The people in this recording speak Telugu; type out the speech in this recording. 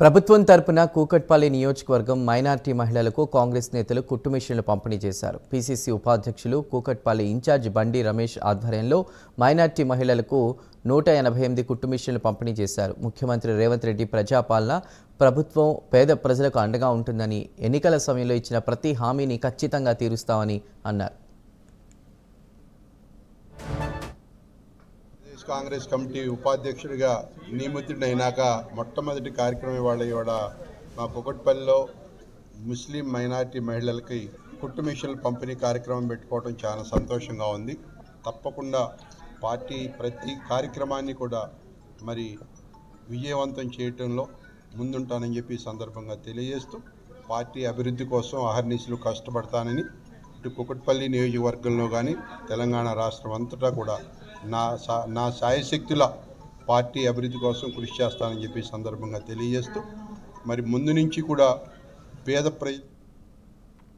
ప్రభుత్వం తరపున కూకట్పల్లి నియోజకవర్గం మైనార్టీ మహిళలకు కాంగ్రెస్ నేతలు కుట్టుమిషన్లు పంపిణీ చేశారు. పీసీసీ ఉపాధ్యక్షులు కూకట్పల్లి ఇన్ఛార్జ్ బండి రమేష్ ఆధ్వర్యంలో మైనార్టీ మహిళలకు నూట ఎనభై ఎనిమిది కుట్టుమిషన్లు పంపిణీ చేశారు. ముఖ్యమంత్రి రేవంత్ రెడ్డి ప్రజాపాలన ప్రభుత్వం పేద ప్రజలకు అండగా ఉంటుందని ఎన్నికల సమయంలో ఇచ్చిన ప్రతి హామీని ఖచ్చితంగా తీరుస్తామని అన్నారు. ప్రదేశ్ కాంగ్రెస్ కమిటీ ఉపాధ్యక్షుడిగా నియమితుడైనాక మొట్టమొదటి కార్యక్రమం ఇవాళ ఇవాళ మా కుకట్పల్లిలో ముస్లిం మైనారిటీ మహిళలకి కుట్టు మిషన్లు పంపిణీ కార్యక్రమం పెట్టుకోవడం చాలా సంతోషంగా ఉంది. తప్పకుండా పార్టీ ప్రతి కార్యక్రమాన్ని కూడా మరి విజయవంతం చేయటంలో ముందుంటానని చెప్పి సందర్భంగా తెలియజేస్తూ పార్టీ అభివృద్ధి కోసం అహర్నిశలు కష్టపడతానని ఇటు కుకట్పల్లి నియోజకవర్గంలో కానీ తెలంగాణ రాష్ట్రం అంతటా కూడా నా నా సాయశక్తుల పార్టీ అభివృద్ధి కోసం కృషి చేస్తానని చెప్పి సందర్భంగా తెలియజేస్తూ మరి ముందు నుంచి కూడా పేద ప్రజ